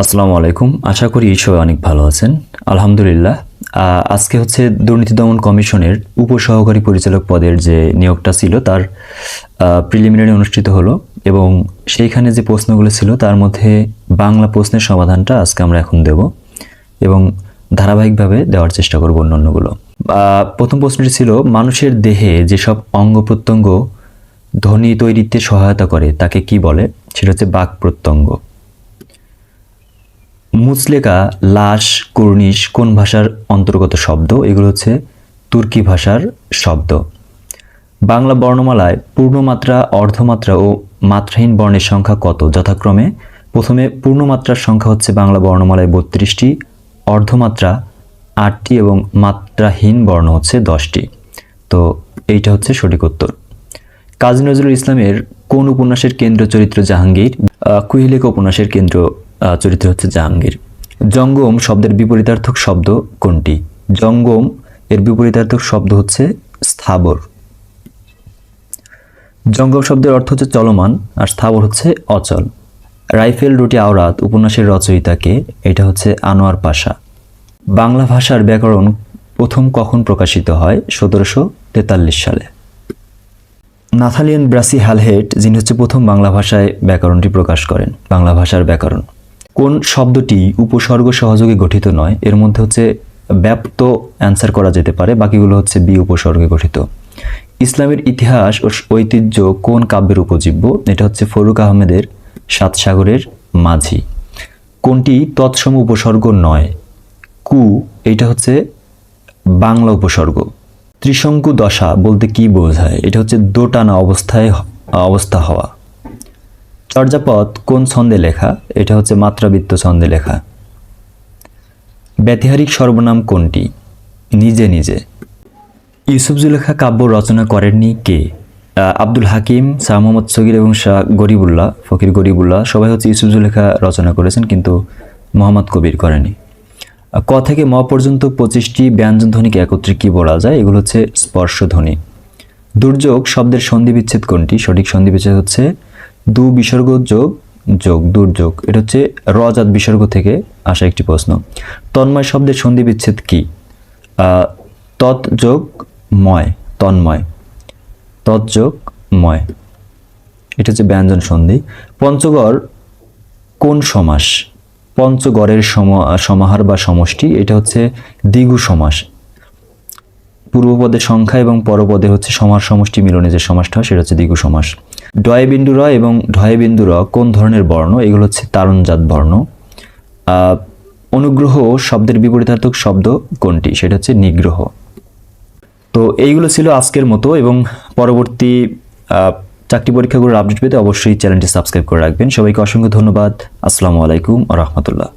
আসসালামু আলাইকুম। আশা করি এই সবাই অনেক ভালো আছেন। আলহামদুলিল্লাহ। আজকে হচ্ছে দুর্নীতি দমন কমিশনের উপসহকারী পরিচালক পদের যে নিয়োগটা ছিল, তার প্রিলিমিনারি অনুষ্ঠিত হলো এবং সেইখানে যে প্রশ্নগুলো ছিল, তার মধ্যে বাংলা প্রশ্নের সমাধানটা আজকে আমরা এখন দেব এবং ধারাবাহিকভাবে দেওয়ার চেষ্টা করব অন্যান্যগুলো। প্রথম প্রশ্নটি ছিল, মানুষের দেহে যেসব অঙ্গ প্রত্যঙ্গ ধ্বনি তৈরিতে সহায়তা করে, তাকে কি বলে? সেটা হচ্ছে বাক প্রত্যঙ্গ। মুসলেকা, লাশ, কর্নিশ কোন ভাষার অন্তর্গত শব্দ? এগুলো হচ্ছে তুর্কি ভাষার শব্দ। বাংলা বর্ণমালায় পূর্ণমাত্রা, অর্ধমাত্রা ও মাত্রাহীন বর্ণের সংখ্যা কত? যথাক্রমে প্রথমে পূর্ণমাত্রার সংখ্যা হচ্ছে বাংলা বর্ণমালায় বত্রিশটি, অর্ধমাত্রা আটটি এবং মাত্রাহীন বর্ণ হচ্ছে দশটি। তো এইটা হচ্ছে সঠিক উত্তর। কাজী নজরুল ইসলামের কোন উপন্যাসের কেন্দ্র চরিত্র জাহাঙ্গীর? কুহিলেখা উপন্যাসের কেন্দ্র চরিত্র হচ্ছে জাহাঙ্গীর। জঙ্গম শব্দের বিপরীতার্থক শব্দ কোনটি? জঙ্গম এর বিপরীতার্থক শব্দ হচ্ছে স্থাবর। জঙ্গম শব্দের অর্থ হচ্ছে চলমান, আর স্থাবর হচ্ছে অচল। রাইফেল রুটি আওরাত উপন্যাসের রচয়িতাকে এটা হচ্ছে আনোয়ার পাশা। বাংলা ভাষার ব্যাকরণ প্রথম কখন প্রকাশিত হয়? সতেরোশো তেতাল্লিশ সালে। নাথালিয়ান ব্রাসি হ্যালহেট, যিনি হচ্ছে প্রথম বাংলা ভাষায় ব্যাকরণটি প্রকাশ করেন, বাংলা ভাষার ব্যাকরণ। কোন শব্দটি উপসর্গ সহযোগে গঠিত নয়, এর মধ্যে হচ্ছে ব্যাপ্ত অ্যান্সার করা যেতে পারে, বাকিগুলো হচ্ছে বি উপসর্গে গঠিত। ইসলামের ইতিহাস ও ঐতিহ্য কোন কাব্যের উপজীব্য? এটা হচ্ছে ফরুক আহমেদের সাত সাগরের মাঝি। কোনটি তৎসম উপসর্গ নয়? কু, এটা হচ্ছে বাংলা উপসর্গ। ত্রিশঙ্কু দশা বলতে কি বোঝায়? এটা হচ্ছে দোটানা অবস্থায় অবস্থা হওয়া। চর্যাপদ কোন ছন্দে লেখা? এটা হচ্ছে মাত্রাবৃত্ত ছন্দে লেখা। ব্যতিহারিক সর্বনাম কোনটি? নিজে নিজে। ইউসুফ জুলেখা কাব্য রচনা করেননি কে? আব্দুল হাকিম, শাহ মোহাম্মদ সগির এবং শাহ গরিবুল্লাহ, ফকির গরিবুল্লাহ, সবাই হচ্ছে ইউসুফ জুলেখা রচনা করেছেন কিন্তু মোহাম্মদ কবির করেনি ক থেকে ম পর্যন্ত পঁচিশটি ব্যঞ্জন ধ্বনিকে একত্রে কী বলা যায়? এগুলো হচ্ছে স্পর্শধ্বনি দুর্যোগ শব্দের সন্ধি বিচ্ছেদ কোনটি? সঠিক সন্ধি বিচ্ছেদ হচ্ছে দু বিসর্গ যোগ যোগ দুর্যোগ। এটা হচ্ছে রজাত বিসর্গ থেকে আসা একটি প্রশ্ন। তন্ময় শব্দের সন্ধি বিচ্ছেদ কি? তৎ যোগ ময়, তন্ময়। তৎ যোগ ময়। এটা হচ্ছে ব্যঞ্জন সন্ধি। পঞ্চগড় কোন সমাস? পঞ্চগড়ের সম- সমাহার বা সমষ্টি, এটা হচ্ছে দ্বিগু সমাস। পূর্বপদের সংখ্যা এবং পরপদে হচ্ছে সমার সমষ্টি মিলনে যে সমাসটা সেটা হচ্ছে দ্বিগু সমাস। ডয় বিন্দু র এবং ঢয় বিন্দু র কোন ধরনের বর্ণ? এগুলো হচ্ছে তারণজাত বর্ণ। অনুগ্রহ শব্দের বিপরীতার্থক শব্দ কোনটি? সেটা হচ্ছে নিগ্রহ। তো এইগুলো ছিল আজকের মতো এবং পরবর্তী চাকরি পরীক্ষাগুলোর আপডেট পেতে অবশ্যই চ্যানেলটি সাবস্ক্রাইব করে রাখবেন। সবাইকে অসংখ্য ধন্যবাদ। আসসালামু আলাইকুম রহমতুল্লাহ।